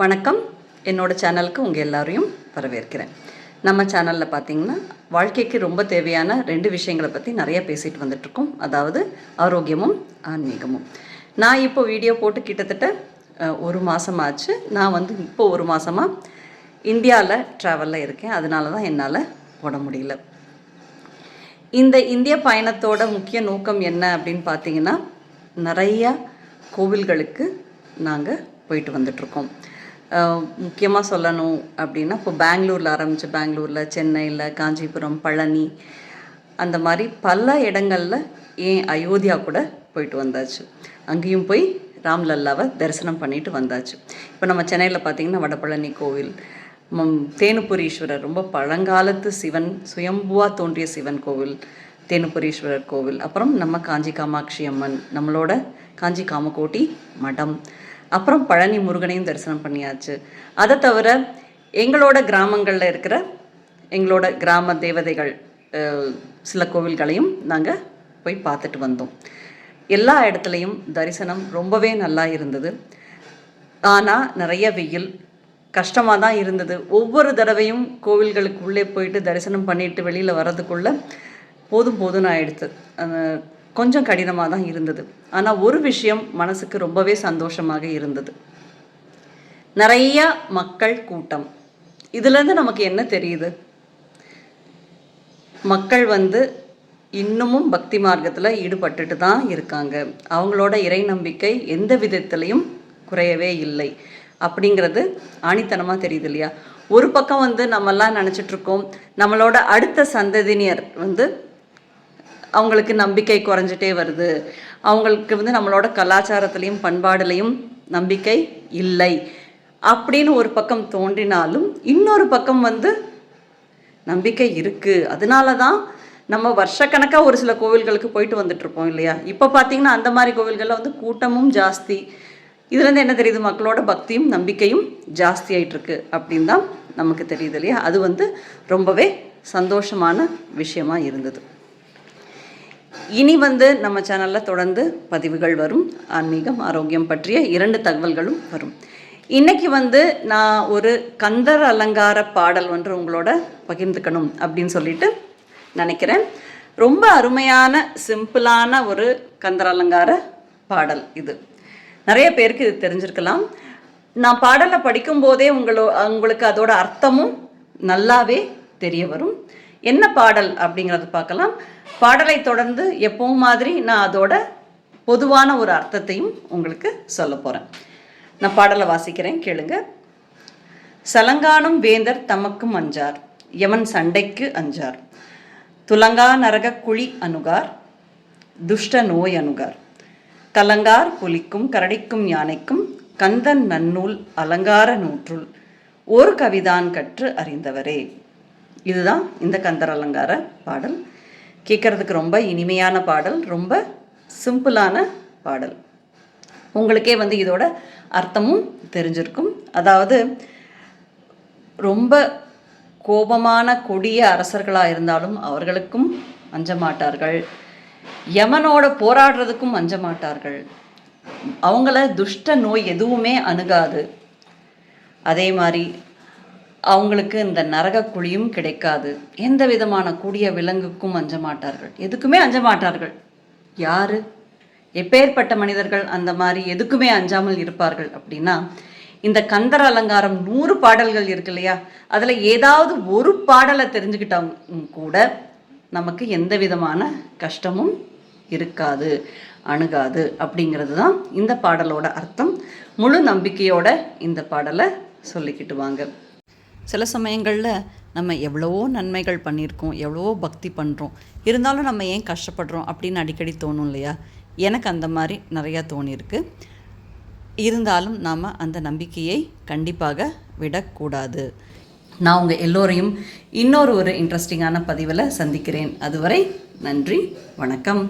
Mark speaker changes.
Speaker 1: வணக்கம். என்னோட சேனலுக்கு உங்கள் எல்லாரையும் வரவேற்கிறேன். நம்ம சேனலில் பார்த்தீங்கன்னா வாழ்க்கைக்கு ரொம்ப தேவையான ரெண்டு விஷயங்களை பற்றி நிறைய பேசிட்டு வந்துட்ருக்கோம் அதாவது ஆரோக்கியமும் ஆன்மீகமும். நான் இப்போ வீடியோ போட்டு கிட்டத்தட்ட ஒரு மாதமாச்சு நான் வந்து இப்போ ஒரு மாதமாக இந்தியாவில் ட்ராவலில் இருக்கேன். அதனால தான் என்னால் போட முடியல. இந்த இந்திய பயணத்தோட முக்கிய நோக்கம் என்ன அப்படின்னு பார்த்தீங்கன்னா நிறையா கோவில்களுக்கு நாங்கள் போயிட்டு வந்துட்ருக்கோம் முக்கியமாக சொல்லணும் அப்படின்னா இப்போ பெங்களூரில் ஆரம்பித்து பெங்களூரில் சென்னையில் காஞ்சிபுரம் பழனி அந்த மாதிரி பல இடங்களில் ஏன் அயோத்தியா கூட போயிட்டு வந்தாச்சு. அங்கேயும் போய் ராம்லல்லாவை தரிசனம் பண்ணிட்டு வந்தாச்சு. இப்போ நம்ம சென்னையில் பார்த்தீங்கன்னா வடபழனி கோவில் தேனுபுரீஸ்வரர் ரொம்ப பழங்காலத்து சிவன் சுயம்புவாக தோன்றிய சிவன் கோவில் தேனுபுரீஸ்வரர் கோவில் அப்புறம் நம்ம காஞ்சி காமாட்சி அம்மன் நம்மளோட காஞ்சி காமகோட்டி மடம் அப்புறம் பழனி முருகனையும் தரிசனம் பண்ணியாச்சு. அதை தவிர எங்களோட கிராமங்களில் இருக்கிற எங்களோட கிராம தேவதைகள் சில கோவில்களையும் நாங்கள் போய் பார்த்துட்டு வந்தோம். எல்லா இடத்துலையும் தரிசனம் ரொம்பவே நல்லா இருந்தது. ஆனால் நிறைய வெயில் கஷ்டமாக தான் இருந்தது. ஒவ்வொரு தடவையும் கோவில்களுக்கு உள்ளே போயிட்டு தரிசனம் பண்ணிட்டு வெளியில் வர்றதுக்குள்ளே போதும் போதும்னு ஆயிடுத்து. கொஞ்சம் கடினமாக தான் இருந்தது. ஆனால் ஒரு விஷயம் மனசுக்கு ரொம்பவே சந்தோஷமாக இருந்தது. நிறைய மக்கள் கூட்டம். இதுலேருந்து நமக்கு என்ன தெரியுது? மக்கள் வந்து இன்னமும் பக்தி மார்க்கத்தில் ஈடுபட்டுட்டு தான் இருக்காங்க. அவங்களோட இறை நம்பிக்கை எந்த விதத்துலையும் குறையவே இல்லை. அப்படிங்கிறது ஆணித்தனமாக தெரியுது இல்லையா? ஒரு பக்கம் வந்து நம்மெல்லாம் நினச்சிட்ருக்கோம் நம்மளோட அடுத்த சந்ததியினர் வந்து அவங்களுக்கு நம்பிக்கை குறைஞ்சிட்டே வருது. அவங்களுக்கு வந்து நம்மளோட கலாச்சாரத்துலேயும் பண்பாடுலேயும் நம்பிக்கை இல்லை. அப்படின்னு ஒரு பக்கம் தோன்றினாலும் இன்னொரு பக்கம் வந்து நம்பிக்கை இருக்குது அதனால தான் நம்ம வருஷக்கணக்காக ஒரு சில கோவில்களுக்கு போயிட்டு வந்துட்ருப்போம் இல்லையா? இப்போ பார்த்தீங்கன்னா அந்த மாதிரி கோவில்களில் வந்து கூட்டமும் ஜாஸ்தி. இதுலேருந்து என்ன தெரியுது? மக்களோட பக்தியும் நம்பிக்கையும் ஜாஸ்தி ஆகிட்டுருக்கு அப்படின்னு தான் நமக்கு தெரியுது இல்லையா? அது வந்து ரொம்பவே சந்தோஷமான விஷயமா இருந்தது. இனி வந்து நம்ம சேனலில் தொடர்ந்து பதிவுகள் வரும். ஆன்மீகம் ஆரோக்கியம் பற்றிய இரண்டு தகவல்களும் வரும். இன்னைக்கு வந்து நான் ஒரு கந்தர் அலங்கார பாடல் ஒன்று உங்களோட பகிர்ந்துக்கணும் அப்படின்னு சொல்லிட்டு நினைக்கிறேன். ரொம்ப அருமையான சிம்பிளான ஒரு கந்தர் அலங்கார பாடல் இது. நிறைய பேருக்கு இது தெரிஞ்சிருக்கலாம். நான் பாடலை படிக்கும்போதே உங்களோ உங்களுக்கு அதோட அர்த்தமும் நல்லாவே தெரிய வரும். என்ன பாடல் அப்படிங்கிறத பார்க்கலாம். பாடலை தொடர்ந்து எப்பவும் மாதிரி நான் அதோட பொதுவான ஒரு அர்த்தத்தையும் உங்களுக்கு சொல்ல போகிறேன் நான் பாடலை வாசிக்கிறேன் கேளுங்க. சலங்கானும் வேந்தர் தமக்கும் அஞ்சார் யமன் சண்டைக்கு அஞ்சார்? துலங்கா நரக குழி அணுகார் துஷ்ட நோய் அணுகார். கலங்கார் புலிக்கும் கரடிக்கும் யானைக்கும் கந்தன் நன்னூல் அலங்கார நூற்றுள் ஒரு கவிதான் கற்று அறிந்தவரே. இதுதான் இந்த கந்தர் அலங்கார பாடல். கேட்குறதுக்கு ரொம்ப இனிமையான பாடல் ரொம்ப சிம்பிளான பாடல். உங்களுக்கே வந்து இதோட அர்த்தமும் தெரிஞ்சிருக்கும். அதாவது ரொம்ப கோபமான கொடிய அரசர்களாக இருந்தாலும் அவர்களுக்கும் அஞ்ச மாட்டார்கள் யமனோட போராடுறதுக்கும் அஞ்ச மாட்டார்கள் அவங்கள துஷ்ட நோய் எதுவுமே அணுகாது. அதே மாதிரி அவங்களுக்கு இந்த நரக குழியும் கிடைக்காது. எந்த விதமான கூடிய விலங்குக்கும் அஞ்ச மாட்டார்கள். எதுக்குமே அஞ்ச மாட்டார்கள். யாரு? எப்பேற்பட்ட மனிதர்கள் அந்த மாதிரி எதுக்குமே அஞ்சாமல் இருப்பார்கள் அப்படின்னா இந்த கந்தர் அலங்காரம் நூறு பாடல்கள் இருக்கு இல்லையா? அதில் ஏதாவது ஒரு பாடலை தெரிஞ்சுக்கிட்டவங்க கூட நமக்கு எந்த விதமான கஷ்டமும் இருக்காது அணுகாது அப்படிங்கிறது தான் இந்த பாடலோட அர்த்தம். முழு நம்பிக்கையோட இந்த பாடலை சொல்லிக்கிட்டு வாங்க. சில சமயங்களில் நம்ம எவ்வளவோ நன்மைகள் பண்ணியிருக்கோம் எவ்வளவோ பக்தி பண்ணுறோம் இருந்தாலும் நம்ம ஏன் கஷ்டப்படுறோம் அப்படின்னு அடிக்கடி தோணும் இல்லையா? எனக்கு அந்த மாதிரி நிறையா தோணியிருக்கு. இருந்தாலும் நாம் அந்த நம்பிக்கையை கண்டிப்பாக விடக்கூடாது. நான் உங்கள் எல்லோரையும் இன்னொரு ஒரு இன்ட்ரெஸ்டிங்கான பதிவில் சந்திக்கிறேன். அதுவரை நன்றி வணக்கம்.